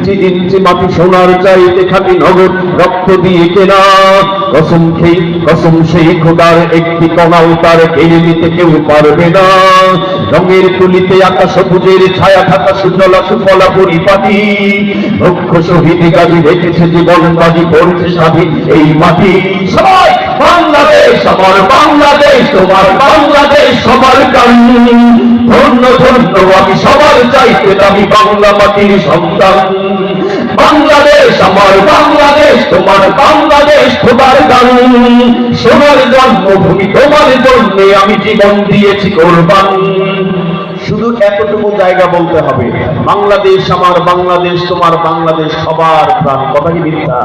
ইঞ্চি ইঞ্চি মাটি সোনার চাইতে খাটি নগদ রক্ত দিয়ে কেনা। কসম খেই কসম সেই খোদার একটি কণাও তার কেড়ে নিতে কেউ পারবে না। রঙের তুলিতে আকাশ সবুজের ছায়া থাকা সুজলা সুফলা পরিপাটি। লক্ষ শহীদ গাজী রেখেছে জীবন বাজি পড়ছে স্বাধীন এই মাটি। সবাই, বাংলাদেশ আমার বাংলাদেশ, তোমার বাংলাদেশ, সবার গান ধন্য ধন্য, আমি সবার চাইতে দামি বাংলা মাটির সন্তান। বাংলাদেশ আমার বাংলাদেশ, তোমার বাংলাদেশ তোমার গান। সোনার জন্মভূমি, তোমার জন্যে আমি জীবন দিয়েছি কোরবান। শুধু এতটুকু জায়গা বলতে হবে, বাংলাদেশ আমার বাংলাদেশ, তোমার বাংলাদেশ সবার প্রাণ। কথা কি মিথ্যা?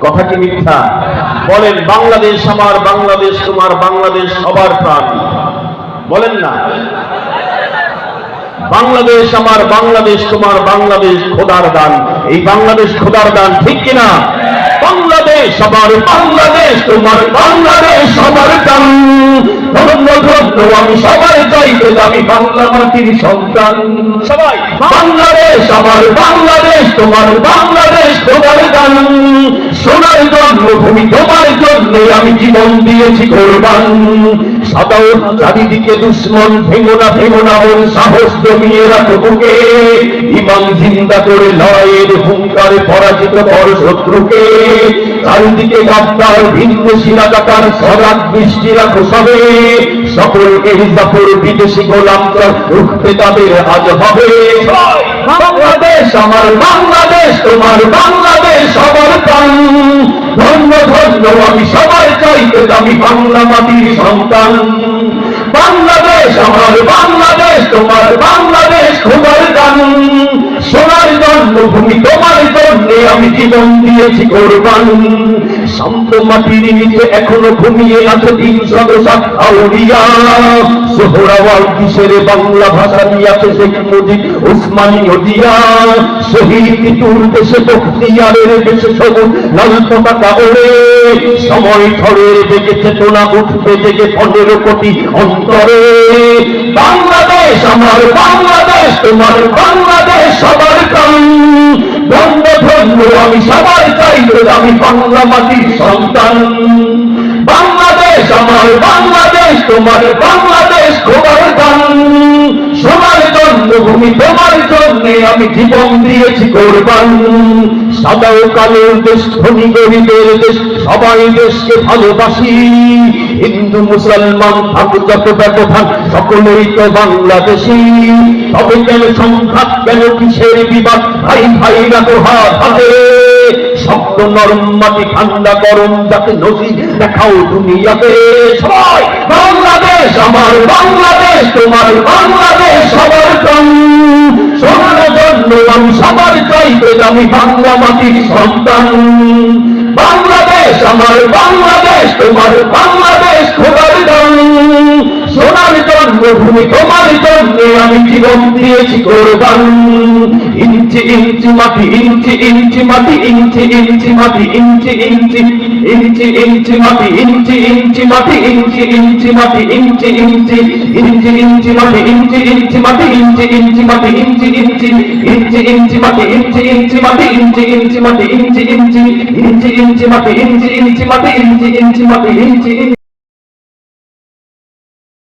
কথা কি মিথ্যা? বলেন, বাংলাদেশ আমার বাংলাদেশ, তোমার বাংলাদেশ সবার প্রাণ। বলেন না। বাংলাদেশ আমার বাংলাদেশ তোমার বাংলাদেশ খোদার দান। এই বাংলাদেশ খোদার দান ঠিক কিনা? বাংলাদেশ আমার বাংলাদেশ তোমার বাংলাদেশ আমার দান। আমি সবাই চাইতে আমি বাংলা মাটির সন্তান। সবাই। বাংলাদেশ আমার বাংলাদেশ তোমার বাংলাদেশ তোমার দান। সোনার জন্মভূমি তোমার জন্য আমি জীবন দিয়েছি কোরবান। সাদাও চারিদিকে দুশ্মন ভেঙো না ভেঙো না মন সাহস জমিয়ে রাখো বুকে ইমান জিন্দা করে লড়াইয়ের হুঙ্কারে পরাজিত কর শত্রুকে। চারিদিকে গাদ্দার ভিন্ন শিলাকার সরাত বৃষ্টি রাখো সবে। সকলকে জাফর বিদেশি গোলাম রুখতে তাদের আজ হবে। বাংলাদেশ! আমার বাংলাদেশ তোমার বাংলাদেশ প্রাণ ধন্য আমি সবাই চাইতে আমি বাংলা মাটির সন্তান। বাংলাদেশ আমার বাংলাদেশ তোমার বাংলাদেশ তোমার গান। সোনার জন্মভূমি তোমার জন্যে আমি জীবন দিয়েছি কোরবান। শান্ত মাটির নিচে এখনও ঘুমিয়ে আছে তিন সদস্য সোহরাওয়াল কিসের বাংলা ভাষা নিয়ে আছে শেখ মুজিব, উসমানী নদিয়া শহীদ তিতুর দেশে বখতিয়ারের দেশে সবুজ, লাল পতাকা সময় ঝড়ের বেগে চেতনা উঠবে, জেগে পনেরো কোটি অন্তরে। আমার বাংলাদেশ, তোমার বাংলাদেশ, সবার প্রাণ। ধন্য ধন্য, আমি সবার চাইতে আমি বাংলা মাটির সন্তান। বাংলাদেশ, আমার বাংলাদেশ, তোমার বাংলাদেশ তোমার গান সোনার জন্মভূমি তোমার জন্য আমি জীবন দিয়েছি কোরবান। সাদা ও দেশ, ধনী গরিবের দেশ, সবাই দেশকে ভালোবাসি। হিন্দু, মুসলমান থাকুক যত ব্যবধান সকলেই তো বাংলাদেশি। তবে কেন সংঘাত, কেন কিসের বিবাদ? ভাই ভাইরা তো হাত শক্ত নরম মাটি ঠান্ডা গরম যাতে নদী দেখাও দুনিয়াতে। সবাই, বাংলাদেশ, আমার বাংলাদেশ, তোমার বাংলাদেশ, সবার প্রাণ। জন্য আমি সবার চাইতে আমি বাংলা মাটির সন্তান। বাংলাদেশ, আমার বাংলাদেশ, তোমার বাংলাদেশ। খোদার গান সোনার জন্মভূমি তোমার জন্য আমি জীবন দিয়েছি কোরবান ইঞ্চি ইঞ্চি মাটি ইঞ্চি ইঞ্চি মাটি ইঞ্চি ইঞ্চি মাটি ইঞ্চি ইঞ্চি ইঞ্চি ইঞ্চি মাটি ইঞ্চি ইঞ্চি মাটি ইঞ্চি ইঞ্চি মাটি ইঞ্চি ইঞ্চি ইঞ্চি ইঞ্চি মাটি ইঞ্চি ইঞ্চি মাটি ইঞ্চি ইঞ্চি মাটি ইঞ্চি ইঞ্চি ইঞ্চি ইঞ্চি মাটি ইঞ্চি ইঞ্চি মাটি ইঞ্চি ইঞ্চি মাটি ইঞ্চি ইঞ্চি ইঞ্চি ইঞ্চি মাটি ইঞ্চি ইঞ্চি মাটি ইঞ্চি ইঞ্চি মাটি ইঞ্চি